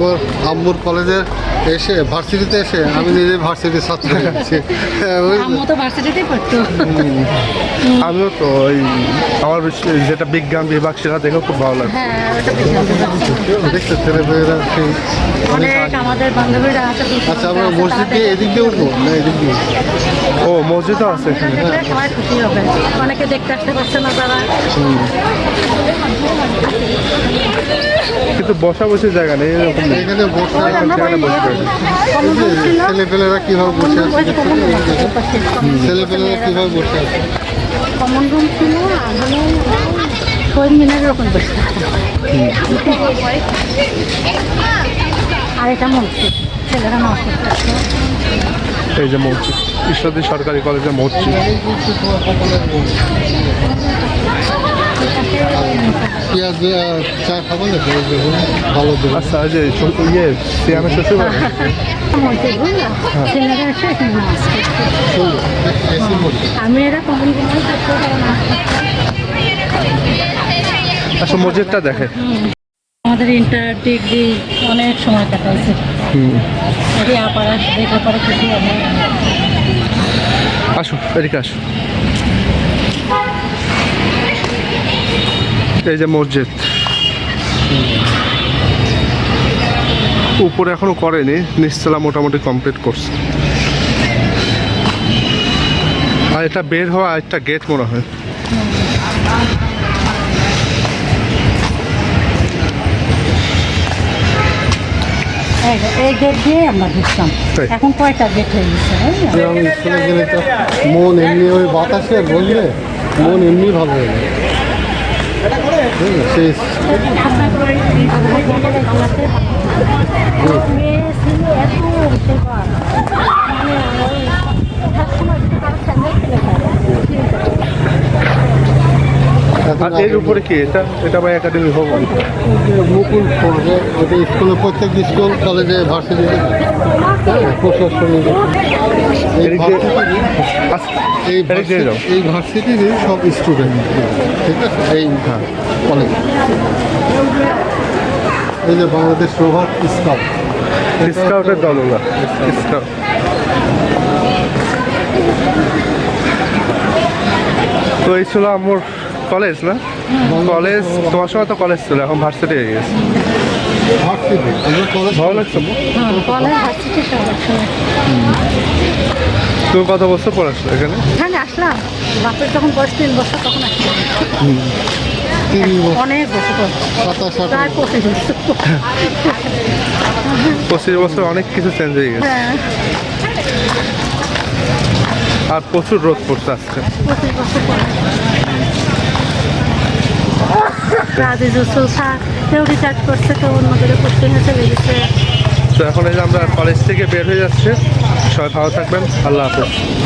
আমার আম্মুর কলেজে এসে ভার্সিটিতে এসে আমি নিজে ভার্সিটির ছাত্র হয়েছি হ্যাঁ, আম্মু তো ভার্সিটিতেই পড়তো। আমিও তো ওই আমার যেটা বিজ্ঞান বিভাগ সেটা দেখেও খুব ভালো লাগে হ্যাঁ বান্ধবীরা আছে আচ্ছা আমরা মসজিদ দিয়ে এদিক দিয়ে উঠবো না এদিক দিয়ে? ও মসজিদও আছে এখানে। অনেকে দেখতে আসতে পারছে না তারা। কিন্তু বসা বসে জায়গা নেই এরকম। এখানে বসে ছেলেপেলেরা কীভাবে বসে আছে ওই যে কমন রুম ছিল ছেলেপেলেরা কীভাবে বসে আছে? কমন রুম ছিল শহীদ মিনারের ওখানে বসে আর এটা মসজিদ ছেলেরা নমস্কার এই যে মসজিদ ঈশ্বরদী সরকারি কলেজের মসজিদ। পেঁয়াজ চা খাব না ভালো দেবে। আচ্ছা যে ইয়ে সিয়ামের শ্বশুর আমি এরা। আচ্ছা মসজিদটা দেখে। আমাদের ইন্টার ডিগ্রি অনেক সময় কাটাইছে। আপারা পরে আসো এদিকে আসো এই যে মসজিদ। উপরে এখনও করেনি নিচতলা মোটামুটি কমপ্লিট করছে। আর এটা বের হওয়া একটা গেট মনে হয়। এই গেট দিয়ে আমরা ঢুকতাম। এখন কয়টা গেট হয়ে গেছে মন এমনি ওই বাতাসে বললে মন এমনি ভালো হয়ে যায়। বুঝলে? সেই মেয়ে ছিল এত সেবা। মানে ওই সবসময় তারা স্যান্ডেল ফেলে খায়। এখন আর এর উপরে কি? এটা এটা বা একাডেমি ভবন মুকুল পড়বে ওটা স্কুলে প্রত্যেক স্কুল কলেজে ভার্সিটি প্রশাসনিক। এই এই এদিক দিয়ে যাও। ভার্সিটি- এই ভার্সিটিরই সব স্টুডেন্ট ঠিক আছে? এই কলেজ এই যে বাংলাদেশ প্রভাব স্কাউট স্কাউটের দল ওরা। স্কাউট তো এই ছিল আমার কলেজ না? কলেজ তোমার সময় তো কলেজ ছিল এখন ভার্সিটি হয়ে গেছে। ভালো লাগছে। তুমি কত বছর পড়াচ্ছো এখানে? এখানে আসলাম। বাপের যখন বয়স তিন বছর তখন আসলাম। অনেক বছর পর। সাতাশ আঠাশ। প্রায় পঁচিশ বছর পঁচিশ বছর অনেক কিছু চেঞ্জ হয়ে গেছে। হ্যাঁ। আর প্রচুর রোদ পড়ছে আজকে। কেউ রিচার্জ করছে কেউ অন্য করে করতে চলে গেছে। তো এখন এই যে আমরা কলেজ থেকে বের হয়ে যাচ্ছে। সবাই ভালো থাকবেন। আল্লাহ হাফেজ।